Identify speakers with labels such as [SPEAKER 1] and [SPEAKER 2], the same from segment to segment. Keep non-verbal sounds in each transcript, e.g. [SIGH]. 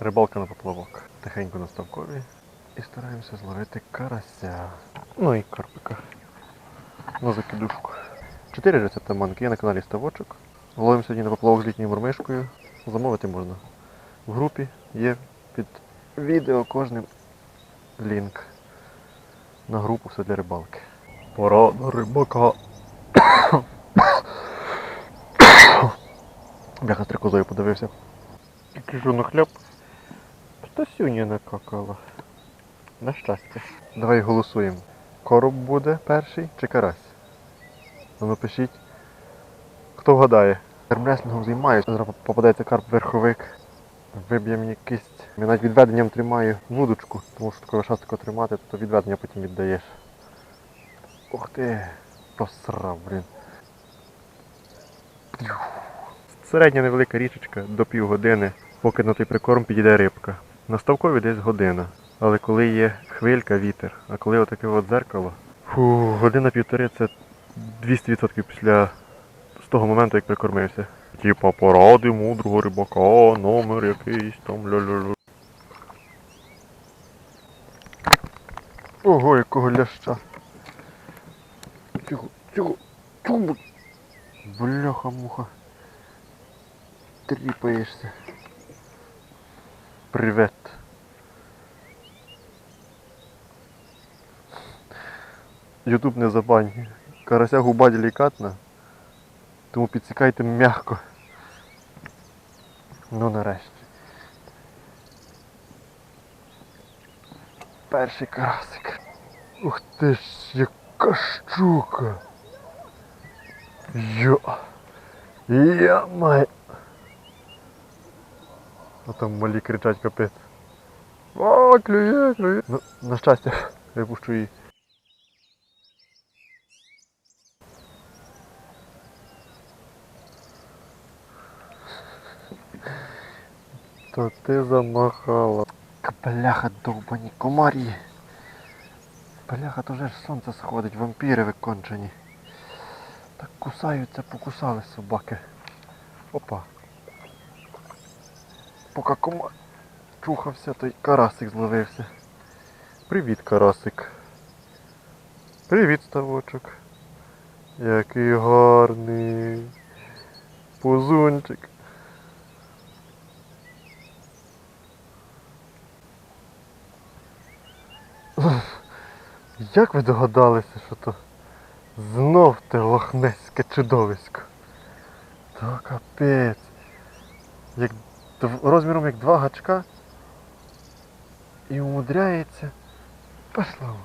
[SPEAKER 1] Рибалка на поплавок. Тихенько на ставкові. І стараємося зловити карася. Ну і карпика. На закидушку. Чотири рецепти манки є на каналі Ставочок. Ловимо сьогодні на поплавок з літньою мормишкою. Замовити можна. В групі є під відео кожним лінк на групу все для рибалки. Пора на рибака. [COUGHS] Бляха стрикозою подивився. Кажу на хліб. Та сюня накакала. На щастя. Давай голосуємо. Короб буде перший чи карась? Ну напишіть. Хто вгадає? Термреслінгом займаюся. Зараз попадається карп верховик. Виб'є мені кисть. Я навіть відведенням тримаю вудочку, тому що такого шастико тримати, то відведення потім віддаєш. Ух ти! Просрав, блін. Середня невелика річечка до півгодини, поки на той прикорм підійде рибка. На ставкові десь година. Але коли є хвилька, вітер, а коли отаке от дзеркало, фу, година-півтори це 200% після з того моменту, як прикормився. Типа поради мудрого рибака, номер якийсь там ля-ля-ля. Ого, якого ляща. Цього, цього, цього. Бляха-муха. Тріпаєшся. Привет. Ютуб не забань. Карася губа делікатна, тому підсікайте м'яко. Ну нарешті. Перший карасик. Ух ти ж, яка щука. Йо. Я май. А там малі кричать капець. О, клює, клює. Ну, на щастя, я пущу її. То ти замахала. Бляха довбані комарі. Бляха, то вже ж сонце сходить, вампіри викончені. Так кусаються, покусали собаки. Опа. Поки кома чухався, той карасик зловився. Привіт, карасик. Привіт, ставочок. Який гарний. Пузунчик. Як ви догадалися, що то знов те лохнеське чудовисько? То капець. Як розміром як два гачка і умудряється. Пішло.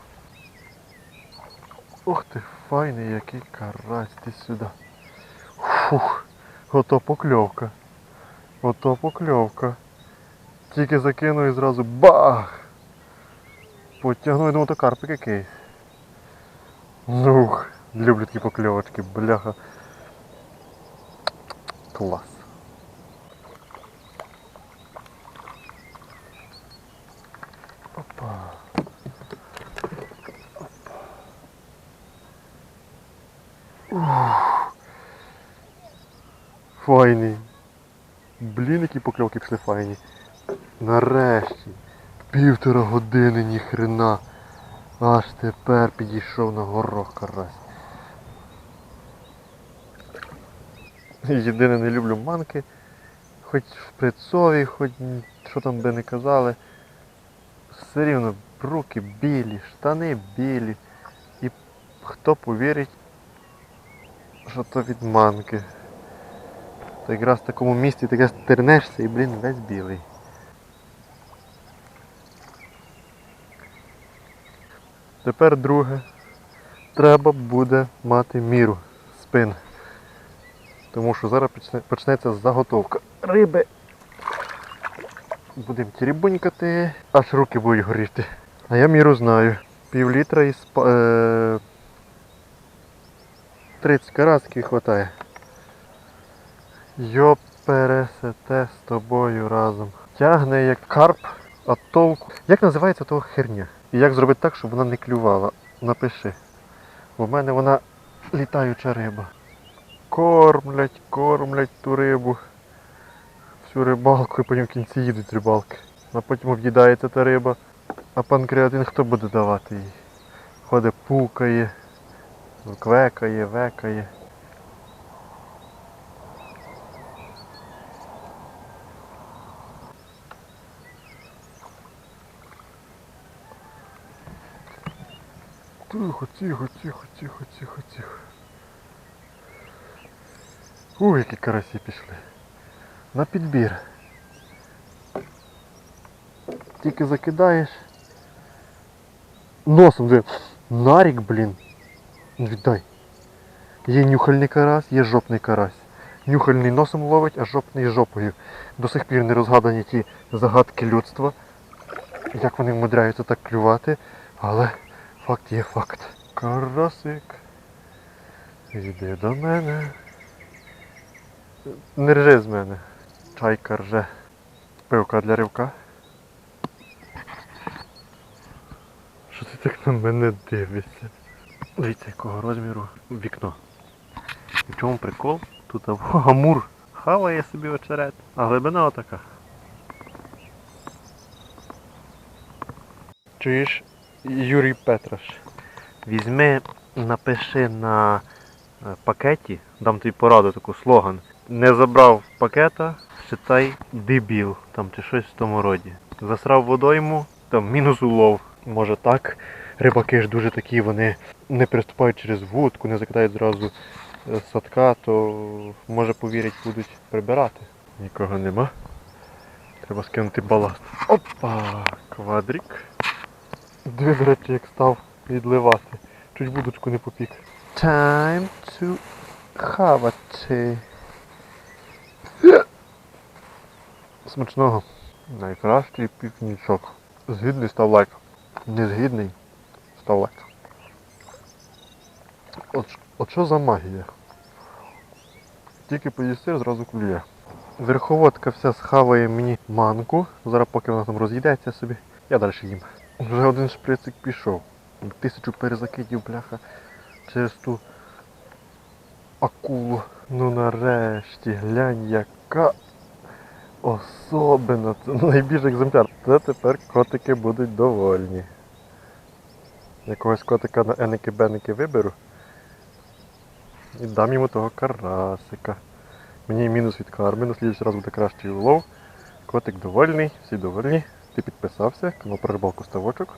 [SPEAKER 1] Ух ти, файний який карась ти сюди. Фух, ото покльовка. Ото покльовка. Тільки закинув і зразу бах! Потягнув, я думав, то карпик якийсь. Ну, люблю такі покльовочки, бляха. Клас. Файний. Блін, які покльовки пішли файні. Нарешті. Півтора години ніхрена. Аж тепер підійшов на горох карась. Єдине не люблю манки. Хоч шприцові, хоч що там би не казали. Все рівно руки білі, штани білі. І хто повірить, що то від манки. Та якраз в такому місці таке стернешся і, блін, весь білий. Тепер друге. Треба буде мати міру спин. Тому що зараз почне- почнеться заготовка риби. Будемо тірібунькати, аж руки будуть горіти. А я міру знаю. Пів літра і спа... е... 30 карасків хватає. Йо пересете з тобою разом. Тягне як карп, а толку. Як називається того херня? І як зробити так, щоб вона не клювала? Напиши. У мене вона літаюча риба. Кормлять, кормлять ту рибу. Всю рибалку і потім в кінці їдуть рибалки. а потім об'їдається та риба. А панкреатин хто буде давати їй? Ходить, пукає, квекає, векає. Тихо, тихо, тихо, тихо, тихо, тихо. Ой, які карасі пішли. На підбір. Тільки закидаєш. Носом де. Нарік, блін. Віддай. Є нюхальний карась, є жопний карась. Нюхальний носом ловить, а жопний жопою. До сих пір не розгадані ті загадки людства. Як вони вмудряються так клювати, але факт є факт. Карасик. Йди до мене. Не ржи з мене. Чайка рже. Пивка для ривка. Що ти так на мене дивишся? Дивіться, якого розміру вікно. В чому прикол? Тут або амур хаває собі очерет, а глибина отака. Чуєш, Юрій Петраш, візьми, напиши на е, пакеті, дам тобі пораду таку слоган. Не забрав пакета, считай дебіл, там чи щось в тому роді. Засрав водойму, там мінус улов. Може так. Рибаки ж дуже такі, вони не переступають через вудку, не закидають зразу е, садка, то може повірять, будуть прибирати. Нікого нема. Треба скинути баласт. Опа! Квадрик. До речі, як став відливати. Чуть вудочку не попік. Time to хавати. Смачного. Найкращий пікнічок. Згідний став лайк. Незгідний став лайк. От, от що за магія? Тільки поїсти, зразу клює. Верховодка вся схаває мені манку. Зараз поки вона там роз'їдеться собі, я далі їм. Вже один шприцик пішов. Тисячу перезакидів, бляха, через ту акулу. Ну нарешті, глянь, яка особина. Це найбільший екземпляр. Це тепер котики будуть довольні. Якогось котика на еники-беники виберу. І дам йому того карасика. Мені мінус від карми, слідчий раз буде кращий улов. Котик довольний, всі довольні. Ти підписався, канал про рибалку ставочок.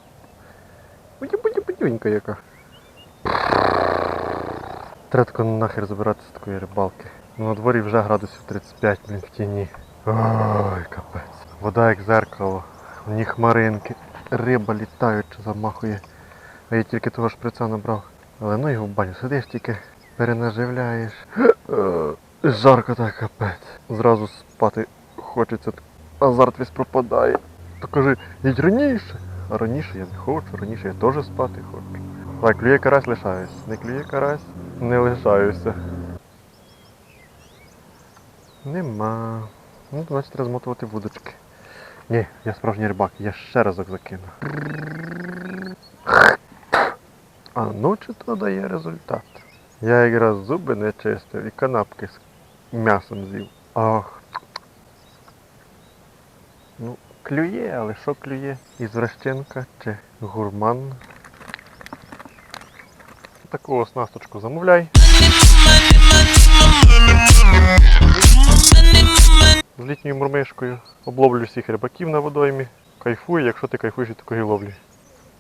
[SPEAKER 1] Будь-будь-будь-будь яка. Треба тако нахер забиратися з такої рибалки. Ну, на дворі вже градусів 35, блін, в тіні. Ой, капець. Вода як зеркало, в ній хмаринки, риба літаючи замахує. А я тільки того шприца набрав. Але ну його в баню сидиш тільки, перенаживляєш. Жарко так капець. Зразу спати хочеться, азарт весь пропадає. То кажи, їдь раніше. А раніше я не хочу, раніше я теж спати хочу. Так, клює карась лишаюсь. Не клює карась, не лишаюся. Нема. Ну, значить треба змотувати вудочки. Ні, я справжній рибак, я ще разок закину. А ну чи то дає результат. Я якраз зуби не чистив і канапки з м'ясом з'їв. Ах. Ну, клює, але що клює? Ізвращенка чи гурман? Таку оснасточку замовляй. З літньою мурмишкою. Обловлю всіх рибаків на водоймі. Кайфую, якщо ти кайфуєш від такої ловлі.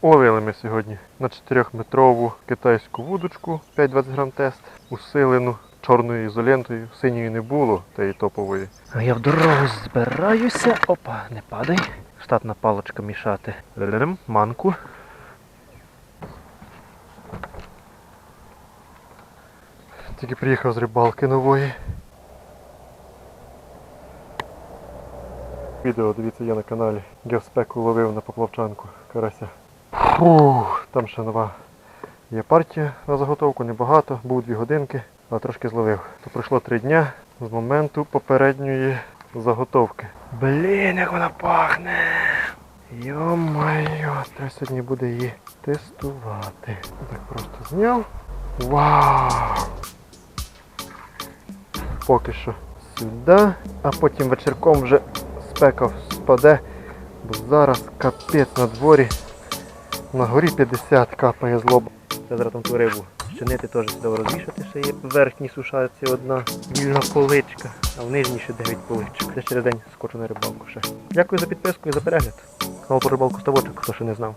[SPEAKER 1] Ловили ми сьогодні на 4-метрову китайську вудочку 5-20 грам тест, усилену чорною ізолентою, синьої не було, тієї топової. А я в дорогу збираюся. Опа, не падай. Штатна паличка мішати. Лелем, манку. Тільки приїхав з рибалки нової. Відео, дивіться, є на каналі. Я в спеку ловив на поплавчанку карася. Фух, там ще нова є партія на заготовку, небагато, був дві годинки, але трошки зловив. То пройшло три дня з моменту попередньої заготовки. Блін, як вона пахне! Йо-майо, треба сьогодні буде її тестувати. Так просто зняв. Вау! Поки що сюди, а потім вечірком вже спека спаде, Бо зараз капець на дворі. На горі 50 капає з лоба. Це зараз там ту рибу чинити теж сюди розвішати ще є. В верхній сушарці одна вільна поличка, а в нижній ще 9 поличок. Це через день скочу на рибалку ще. Дякую за підписку і за перегляд. Канал про рибалку ставочок, хто ще не знав.